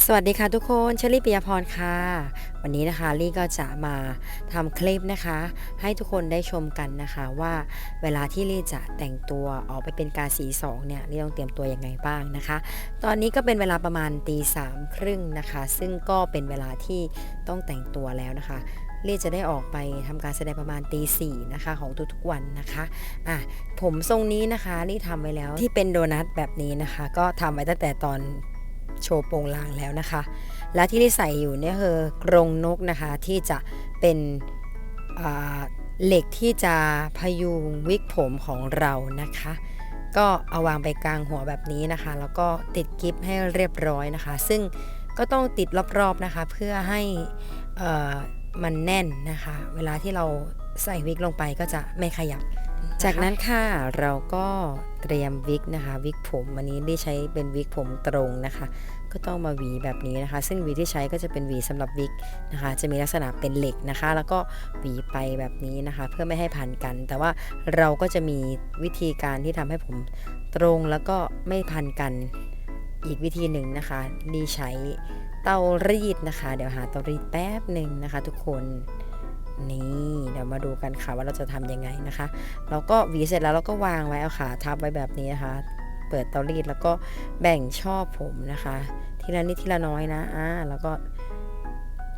สวัสดีค่ะทุกคนเชลี่ปิยพรค่ะ วันนี้นะคะลี่ก็จะมาทำคลิปนะคะ ให้ทุกคนได้ชมกันนะคะว่าเวลาที่ลี่จะแต่งตัวออกไปเป็นกาสีสองเนี่ยลี่ต้องเตรียมตัวยังไงบ้างนะคะ ตอนนี้ก็เป็นเวลาประมาณตีสามครึ่งนะคะ ซึ่งก็เป็นเวลาที่ต้องแต่งตัวแล้วนะคะลี่จะได้ออกไปทำการแสดงประมาณตีสี่นะคะของทุกๆวันนะคะอะผมทรงนี้นะคะลี่ทำไว้แล้วที่เป็นโดนัทแบบนี้นะคะ ก็ทำไว้ตั้งแต่ตอน โชว์โปรงลางแล้วนะคะ และที่ที่ใส่อยู่เนี่ยคือกรงนกนะคะที่จะเป็นเหล็กที่จะพยุงวิกผมของเรานะคะ ก็เอาวางไปกลางหัวแบบนี้นะคะ แล้วก็ติดกิฟให้เรียบร้อยนะคะ ซึ่งก็ต้องติดรอบๆนะคะ เพื่อให้มันแน่นนะคะ เวลาที่เราใส่วิกลงไปก็จะไม่ขยับ จากนั้นค่ะเราก็เตรียมวิกนะคะวิกผมวันนี้ได้ใช้เป็นวิกผมตรงนะคะ ก็ต้องมาหวีแบบนี้นะคะ ซึ่งหวีที่ใช้ก็จะเป็นหวีสำหรับวิกนะคะ จะมีลักษณะเป็นเหล็กนะคะ แล้วก็หวีไปแบบนี้นะคะ เพื่อไม่ให้พันกัน แต่ว่าเราก็จะมีวิธีการที่ทำให้ผมตรงแล้วก็ไม่พันกันอีกวิธีหนึ่งนะคะดีใช้เตารีดนะคะ เดี๋ยวหาเตารีดแป๊บหนึ่งนะคะ ทุกคน นี่เดี๋ยวมาดูกันค่ะว่าเราจะทำยังไงนะคะ เราก็หวีเสร็จแล้วเราก็วางไว้เอาขาทับไว้แบบนี้นะคะ เปิดเตารีดแล้วก็แบ่งช่อผมนะคะ ทีละนิดทีละน้อยนะอ่าแล้วก็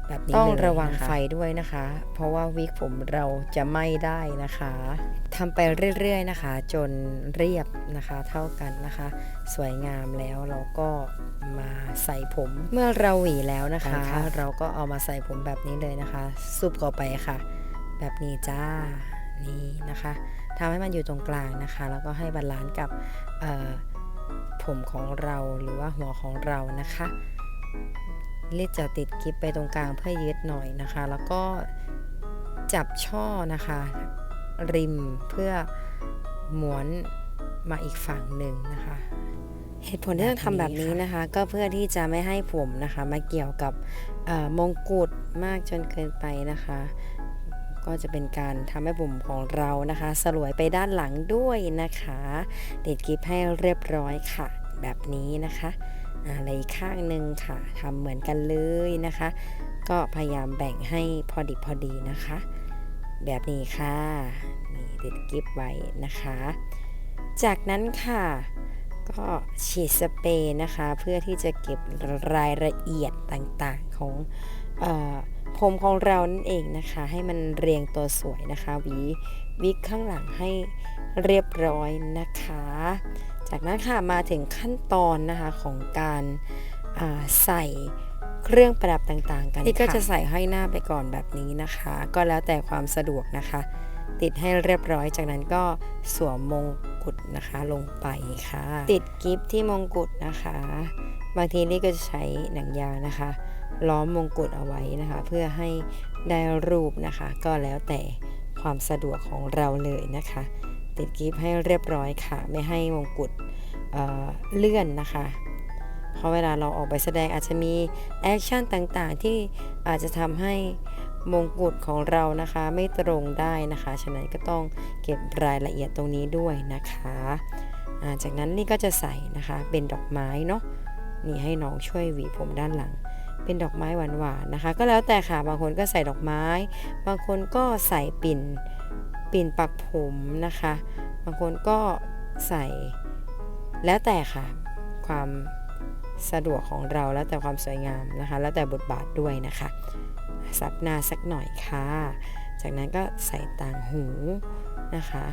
แบบนี้ต้องระวังไฟด้วยนะคะ เพราะว่าวิกผมเราจะไหม้ได้นะคะ ทำไปเรื่อยๆนะคะ จนเรียบนะคะเท่ากันนะคะ สวยงามแล้วเราก็มาใส่ผมเมื่อเราหวีแล้วนะคะ เราก็เอามาใส่ผมแบบนี้เลยนะคะซุปเข้าไปค่ะ แบบนี้จ้านี่นะคะทำให้มันอยู่ตรงกลางนะคะ แล้วก็ให้บาลานซ์กับเอ่อผมของเราหรือว่าหัวของเรานะคะรีดจะติดกิฟไปตรงกลางเพื่อยึดหน่อยนะคะ แล้วก็จับช่อนะคะ ริมเพื่อม้วนมาอีกฝั่งหนึ่งนะคะ เหตุผลที่ต้องทำแบบนี้นะคะ ก็เพื่อที่จะไม่ให้ผมนะคะ มาเกี่ยวกับเอ่อมงกุฎมากจนเกินไปนะคะ ก็จะเป็นการทำให้ผมของเรานะคะ สลวยไปด้านหลังด้วยนะคะติดกิฟให้เรียบร้อยค่ะ แบบนี้นะคะอะไรอีกข้างหนึ่งค่ะทำเหมือนกันเลยนะคะ ก็พยายามแบ่งให้พอดีพอดีนะคะ แบบนี้ค่ะนี่ติดกิฟไว้นะคะ จากนั้นค่ะ ก็ฉีดสเปรย์นะคะ เพื่อที่จะเก็บรายละเอียดต่างๆของผมของเรานั่นเองนะคะ ให้มันเรียงตัวสวยนะคะวีวิกข้างหลังให้เรียบร้อยนะคะ จากนั้นค่ะมาถึงขั้นตอนนะคะของการาใส่ เครื่องประดับต่างๆ กันที่ก็จะใส่ให้หน้าไปก่อนแบบนี้นะคะ ก็แล้วแต่ความสะดวกนะคะ ติดให้เรียบร้อยจากนั้นก็สวมมงกุฎนะคะลงไปค่ะ ติดกิฟที่มงกุฎนะคะ บางทีนี่ก็จะใช้หนังยางนะคะ ล้อมมงกุฎเอาไว้นะคะ เพื่อให้ได้รูปนะคะ ก็แล้วแต่ความสะดวกของเราเลยนะคะ ติดกิฟให้เรียบร้อยค่ะ ไม่ให้มงกุฎเอ่อเลื่อนนะคะ เพราะเวลาเราออกไปแสดงอาจจะมีแอคชั่นต่างๆ ที่อาจจะทำให้มงกุฎของเรานะคะ ไม่ตรงได้นะคะ ฉะนั้นก็ต้องเก็บรายละเอียดตรงนี้ด้วยนะคะาจากนั้นนี่ก็จะใส่นะคะเป็นดอกไม้เนาะนี่ให้น้องช่วยหวีผมด้านหลัง เป็นดอกไม้หวานๆนะคะ ก็แล้วแต่ค่ะบางคนก็ใส่ดอกไม้ บางคนก็ใส่ปิ่นปิ่นปักผมนะคะ บางคนก็ใส่แล้วแต่ค่ะความ สะดวกของเราแล้วแต่ความสวยงามนะคะ แล้วแต่บทบาทด้วยนะคะซับหน้าสักหน่อยค่ะ จากนั้นก็ใส่ต่างหูนะคะ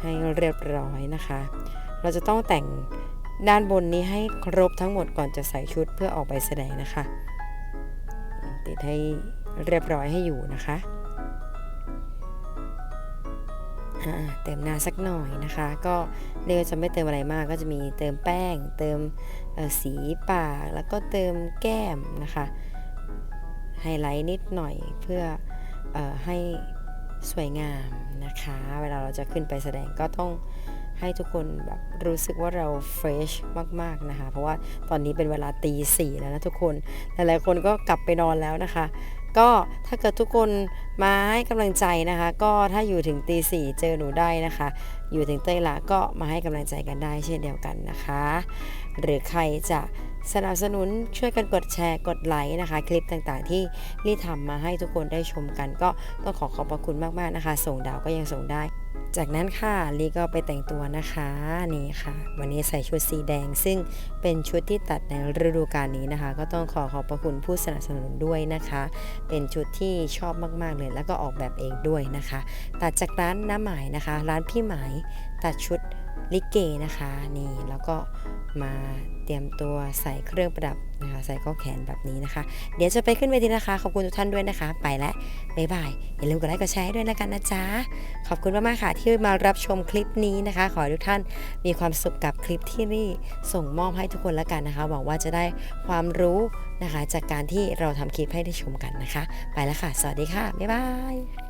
ให้เรียบร้อยนะคะ เราจะต้องแต่งด้านบนนี้ให้ครบทั้งหมดก่อนจะใส่ชุดเพื่อออกไปแสดงนะคะ ติดให้เรียบร้อยให้อยู่นะคะ เติมน้าสักหน่อยนะคะ ก็เรียกจะไม่เติมอะไรมาก ก็จะมีเติมแป้ง เติมสีปากแล้วก็เติมแก้มนะคะไฮไลท์นิดหน่อยเพื่อเออให้สวยงามนะคะ เวลาเราจะขึ้นไปแสดงก็ต้องให้ทุกคนแบบรู้สึกว่าเราเฟรชมากๆนะคะ เพราะว่าตอนนี้เป็นเวลาตีสี่แล้วนะทุกคน หลายๆคนก็กลับไปนอนแล้วนะคะ ก็ถ้าเกิดทุกคนมาให้กำลังใจนะคะ ก็ถ้าอยู่ถึงตีสี่เจอหนูได้นะคะ อยู่ถึงเต้ยละก็มาให้กำลังใจกันได้เช่นเดียวกันนะคะ หรือใครจะสนับสนุนช่วยกันกดแชร์กดไลค์นะคะ คลิปต่างๆที่ลี่ทำมาให้ทุกคนได้ชมกัน ก็ต้องขอขอบพระคุณมากๆนะคะ ส่งดาวก็ยังส่งได้ จากนั้นค่ะลีก็ไปแต่งตัวนะคะนี่ค่ะ วันนี้ใส่ชุดสีแดง ซึ่งเป็นชุดที่ตัดในฤดูกาลนี้นะคะ ก็ต้องขอขอบพระคุณผู้สนับสนุนด้วยนะคะ เป็นชุดที่ชอบมากๆเลย แล้วก็ออกแบบเองด้วยนะคะ ตัดจากร้านน้าหมายนะคะ ร้านพี่หมายตัดชุด ลิเกนะคะนี่แล้วก็มาเตรียมตัวใส่เครื่องประดับนะคะ ใส่ข้อแขนแบบนี้นะคะ เดี๋ยวจะไปขึ้นเวทีนะคะ ขอบคุณทุกท่านด้วยนะคะ ไปแล้วบ๊ายบาย อย่าลืมกดไลค์กดแชร์ให้ด้วยนะกันนะจ๊ะ ขอบคุณมากๆค่ะ ที่มารับชมคลิปนี้นะคะ ขอให้ทุกท่านมีความสุขกับคลิปที่นี่ส่งมอบให้ทุกคนแล้วกันนะคะ หวังว่าจะได้ความรู้นะคะ จากการที่เราทำคลิปให้ได้ชมกันนะคะ ไปแล้วค่ะ สวัสดีค่ะบ๊ายบาย